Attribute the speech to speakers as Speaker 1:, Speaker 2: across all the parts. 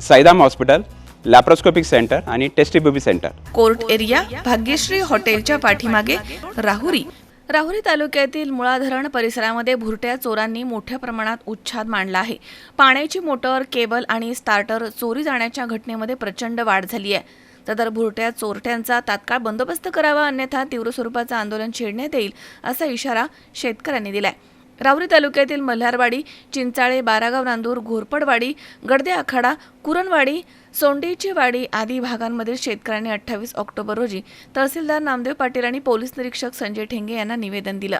Speaker 1: Saidham hospital laparoscopic centre आणि test tube baby centre
Speaker 2: court area Bhagyashree हॉटेलच्या पाठीमागे राहुरी. राहुरी तालुक्यातील मुळा धरण परिसरामध्ये भुरट्या चोरांनी मोठ्या प्रमाणात उच्छाद मांडला आहे. पाण्याची मोटर केबल आणि स्टार्टर चोरी जाण्याच्या घटनेमध्ये प्रचंड वाढ झाली आहे. तर भुरट्या चोरट्यांचा तात्काळ बंदोबस्त करावा अन्यथा तीव्र स्वरूपाचं आंदोलन छेडण्यात येईल असा इशारा शेतकऱ्यांनी दिलाय. राहुरी तालुक्यातील मल्हारवाडी चिंचाळे बारागाव नांदूर घोरपडवाडी गडदे आखाडा कुरणवाडी सोंडेची वाडी आदी भागांमधील शेतकऱ्यांनी अठ्ठावीस ऑक्टोबर रोजी तहसीलदार नामदेव पाटील आणि पोलीस निरीक्षक संजय ठेंगे यांना निवेदन दिलं.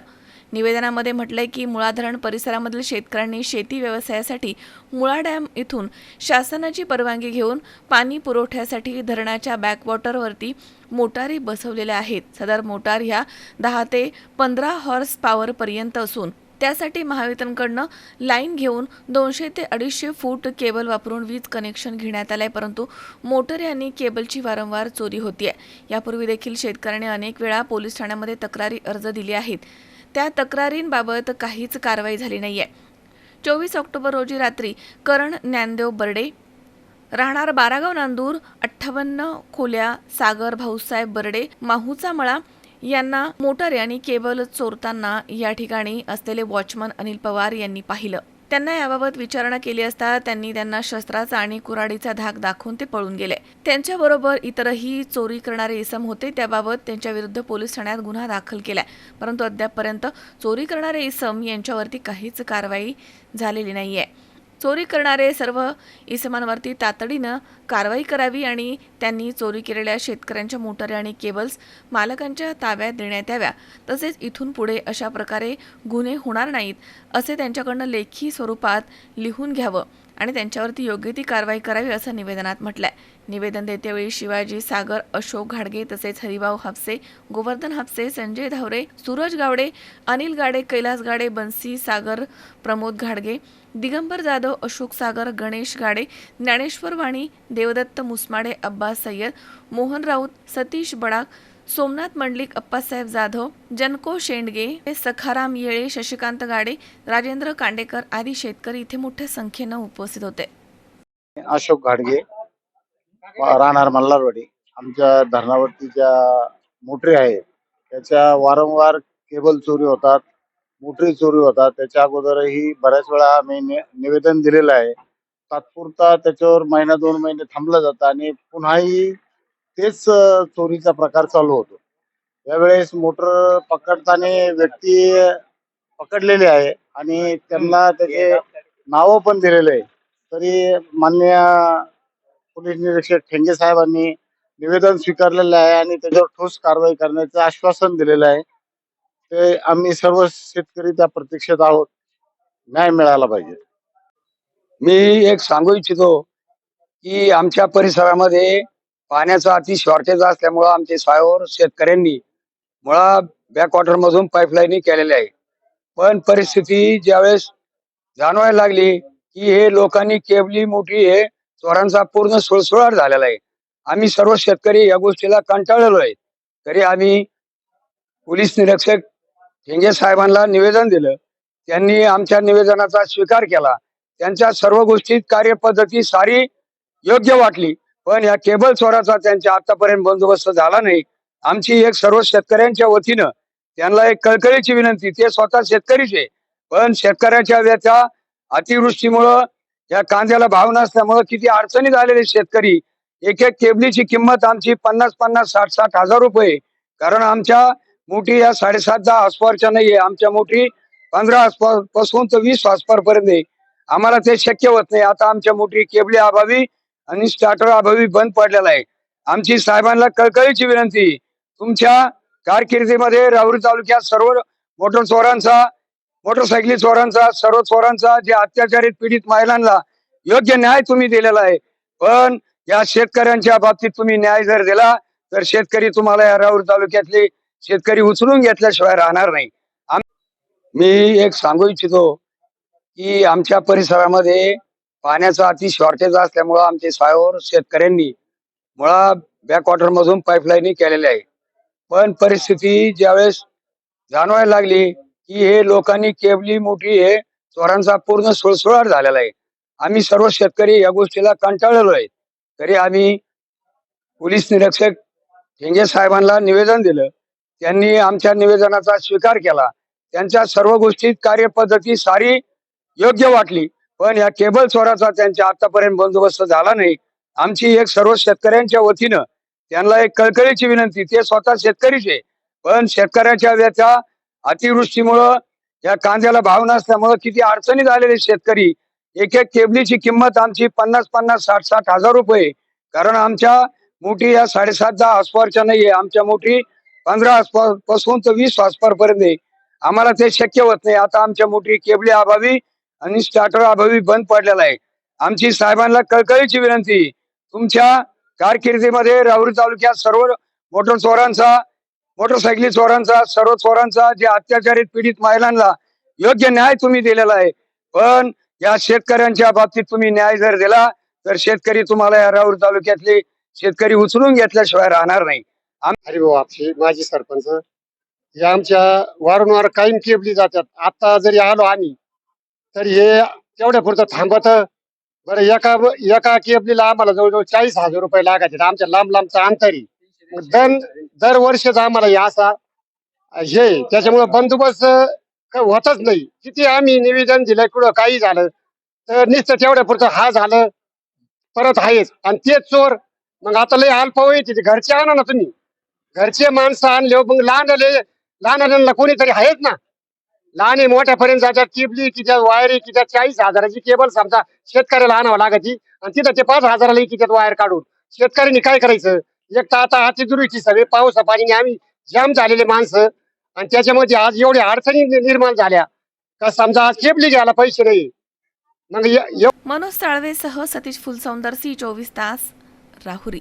Speaker 2: निवेदनामध्ये म्हटलंय की मुळा धरण परिसरामधील शेतकऱ्यांनी शेती व्यवसायासाठी मुळा डॅम इथून शासनाची परवानगी घेऊन पाणी पुरवठ्यासाठी धरणाच्या बॅकवॉटरवरती मोटारी बसवलेल्या आहेत. सदर मोटार ह्या दहा ते पंधरा हॉर्स पॉवरपर्यंत असून त्यासाठी महावितरणकडनं लाईन घेऊन दोनशे ते अडीचशे फूट केबल वापरून वीज कनेक्शन घेण्यात आलंय परंतु मोटर यांनी केबलची वारंवार चोरी होतीये. यापूर्वी देखील शेतकऱ्यांनी अनेक वेळा पोलीस ठाण्यामध्ये तक्रारी अर्ज दिले आहेत. त्या तक्रारींबाबत काहीच कारवाई झाली नाहीये. चोवीस ऑक्टोबर रोजी रात्री करण ज्ञानदेव बर्डे राहणार बारागाव नांदूर अठ्ठावन्न खोल्या सागर भाऊसाहेब बर्डे माहूचा मळा यांना मोटार आणि केबल चोरताना या ठिकाणी असलेले वॉचमन अनिल पवार यांनी पाहिलं. त्यांना याबाबत विचारणा केली असता त्यांनी त्यांना शस्त्राचा आणि कुऱ्हाडीचा धाक दाखवून ते पळून गेले. त्यांच्याबरोबर इतरही चोरी करणारे इसम होते त्याबाबत त्यांच्या विरुद्ध पोलीस ठाण्यात गुन्हा दाखल केलाय. परंतु अद्यापपर्यंत चोरी करणारे इसम यांच्यावरती काहीच कारवाई झालेली नाहीये. चोरी करणारे सर्व इसमांवरती तातडीनं कारवाई करावी आणि त्यांनी चोरी केलेल्या शेतकऱ्यांच्या मोटारी आणि केबल्स मालकांच्या ताब्यात देण्यात याव्या. तसेच इथून पुढे अशा प्रकारे गुन्हे होणार नाहीत असे त्यांच्याकडनं लेखी स्वरूपात लिहून घ्यावं. आणि त्यांच्यावरती योग्य ती कारवाई करावी असं निवेदनात म्हटलंय. निवेदन देतेवेळी शिवाजी सागर अशोक घाडगे तसेच हरिभाऊ हापसे गोवर्धन हापसे संजय धावरे सूरज गावडे अनिल गाडे कैलास गाडे बन्सी सागर प्रमोद घाडगे दिगंबर जाधव अशोक सागर गणेश गाडे ज्ञानेश्वर वाणी देवदत्त मुसमाडे अब्बास सय्यद मोहन राऊत सतीश बडाक सोमनाथ मंडलिक अप्पासाहेब जाधव जनको शेंडगे सखाराम येळे शशिकांत गाडे राजेंद्र कांडेकर आदी शेतकरी इथे मोठ्या संख्येनं उपस्थित होते.
Speaker 3: अशोक घाडगे राहणार मल्हारवाडी. आमच्या धरणावरती ज्या मोटरी आहेत त्याच्या वारंवार केबल चोरी होतात मोटरी चोरी होतात. त्याच्या अगोदरही बऱ्याच वेळा आम्ही निवेदन दिलेलं आहे. तात्पुरता त्याच्यावर महिना दोन महिने थांबलं जातं आणि पुन्हाही तेच चोरीचा प्रकार चालू होतो. यावेळेस मोटर पकडताना व्यक्ती पकडलेले आहे आणि त्यांना त्याचे नावं पण दिलेले आहे. तरी मान्य पोलीस निरीक्षक ठेंगे साहेबांनी निवेदन स्वीकारलेलं आहे आणि त्याच्यावर ठोस कारवाई करण्याचं आश्वासन दिलेलं आहे. ते आम्ही सर्व शेतकरी त्या प्रतीक्षेत आहोत. न्याय मिळाला पाहिजे.
Speaker 4: मी एक सांगू इच्छितो की आमच्या परिसरामध्ये पाण्याचा अति शॉर्टेज असल्यामुळं आमच्या सायावर शेतकऱ्यांनी मुळा बॅकवॉटर मधून पाईपलाईन केलेल्या आहे. पण परिस्थिती ज्यावेळेस जाणवायला लागली की हे लोकांनी केबली मोठी हे चोरांचा पूर्ण सुळसुळाट झालेला आहे. आम्ही सर्व शेतकरी या गोष्टीला कंटाळलेलो आहे. तरी आम्ही पोलीस निरीक्षक ठेंगे साहेबांना निवेदन दिलं. त्यांनी आमच्या निवेदनाचा स्वीकार केला. त्यांच्या सर्व गोष्टीत कार्यपद्धती सारी योग्य वाटली. पण या केबल चोराचा त्यांच्या आतापर्यंत बंदोबस्त झाला नाही. आमची एक सर्व शेतकऱ्यांच्या वतीनं त्यांना एक कळकळीची विनंती ते स्वतः शेतकरीच आहे. पण शेतकऱ्याच्या व्यथा अतिवृष्टीमुळं या कांद्याला भाव नसल्यामुळं किती अडचणीत आलेले शेतकरी. एक एक केबलीची किंमत आमची पन्नास पन्नास साठ साठ हजार रुपये. कारण आमच्या मोठी या साडेसात दहा हॉस्पॉरच्या नाहीये. आमच्या मोठी पंधरा हॉस्पॉरपासून तर वीस हॉस्पॉर पर्यंत आहे. आम्हाला ते शक्य होत नाही. आता आमच्या मोठी केबली अभावी आणि स्टार्टर अभावी बंद पडलेला आहे. आमची साहेबांना कळकळीची विनंती तुमच्या कारकिर्दीमध्ये राहुरी तालुक्यात सर्व मोटर चोरांचा मोटरसायकली चोरांचा सर्व चोरांचा जे अत्याचारित पीडित महिलांना योग्य न्याय तुम्ही दिलेला आहे. पण या शेतकऱ्यांच्या बाबतीत तुम्ही न्याय जर दिला तर शेतकरी तुम्हाला या राऊर तालुक्यातले शेतकरी उचलून घेतल्याशिवाय राहणार नाही. मी एक सांगू इच्छितो की आमच्या परिसरामध्ये पाण्याचं अति शॉर्टेज असल्यामुळं आमचे सायोर शेतकऱ्यांनी मुळा बॅकवॉटर मधून पाईपलाईन केलेल्या आहे. पण परिस्थिती ज्यावेळेस जाणवायला लागली की हे लोकांनी केवली मोठी हे चोरांचा पूर्ण सुळसुळाट झालेला आहे. आम्ही सर्व शेतकरी या गोष्टीला कंटाळलेलो आहे. तरी आम्ही पोलीस निरीक्षक ठेंगे साहेबांना निवेदन दिलं. त्यांनी आमच्या निवेदनाचा स्वीकार केला. त्यांच्या सर्व गोष्टीत कार्यपद्धती सारी योग्य वाटली. पण या केबल स्वराचा त्यांच्या आतापर्यंत बंदोबस्त झाला नाही. आमची एक सर्व शेतकऱ्यांच्या वतीनं त्यांना एक कळकळीची विनंती ते स्वतः शेतकरीच आहे. पण शेतकऱ्याच्या व्यथा अतिवृष्टीमुळं या कांद्याला भाव नसल्यामुळं किती अडचणीत आलेले शेतकरी. एक एक केबलीची किंमत आमची पन्नास पन्नास साठ साठ हजार रुपये कारण आमच्या मोठी या साडेसात दहा हॉस्पॉरच्या नाहीये आमच्या मोठी पंधरा हॉस्पॉरपासून तर वीस हॉस्पॉर पर्यंत आहे. आम्हाला ते शक्य होत नाही. आता आमच्या मोठी केबली अभावी आणि स्टार्टर अभावी बंद पडलेला आहे. आमची साहेबांना कळकळीची विनंती तुमच्या कारकिर्दीमध्ये राहुरी तालुक्यात सर्व मोटर चोरांचा मोटरसायकली चोरांचा सर्व चोरांचा जे अत्याचारित पीडित महिलांना योग्य न्याय तुम्ही दिलेला आहे. पण या शेतकऱ्यांच्या बाबतीत तुम्ही न्याय जर दिला तर शेतकरी तुम्हाला या राऊर तालुक्यातले शेतकरी उचलून घेतल्याशिवाय राहणार नाही.
Speaker 5: अरे बाबा आपशी माजी सरपंच हे आमच्या वारंवार कायम केबली जातात. आता जरी आलो आम्ही तर हे एवढ्या पुरतं थांबत बरं एका एका केबलीला आम्हाला जवळजवळ चाळीस हजार रुपये लागायचे. आमच्या लांब लांबचा अंतरी मग दर दरवर्षीच आम्हाला हे असा हे त्याच्यामुळे बंदोबस्त होतच नाही. किती आम्ही निवेदन दिलं कुठं काही झालं तर निश्चित तेवढ्या पुरतं हा झालं परत आहेच. आणि तेच चोर मग आता लय अल्प तिथे. घरचे आणा ना तुम्ही. घरचे माणसं आणले मग लहान लहान कोणीतरी आहेत ना. लहान मोठ्यापर्यंत जातात केबली तिच्या वायरी तिच्या चाळीस हजाराची केबल समजा शेतकऱ्याला आणावं लागायची. आणि तिथं ते पाच हजाराला तिच्यात वायर काढून. शेतकऱ्यांनी काय करायचं? एक तर आता अतिदुरुष्टी सगळे पाऊस पाणी आम्ही जाम झालेले माणसं. आणि त्याच्यामध्ये आज एवढ्या अडचणी निर्माण झाल्या. का समजा आज केबली घ्यायला पैसे नाही. मग
Speaker 2: मनोज साळवेसह सतीश फुलसौंदर सी चोवीस तास राहुरी.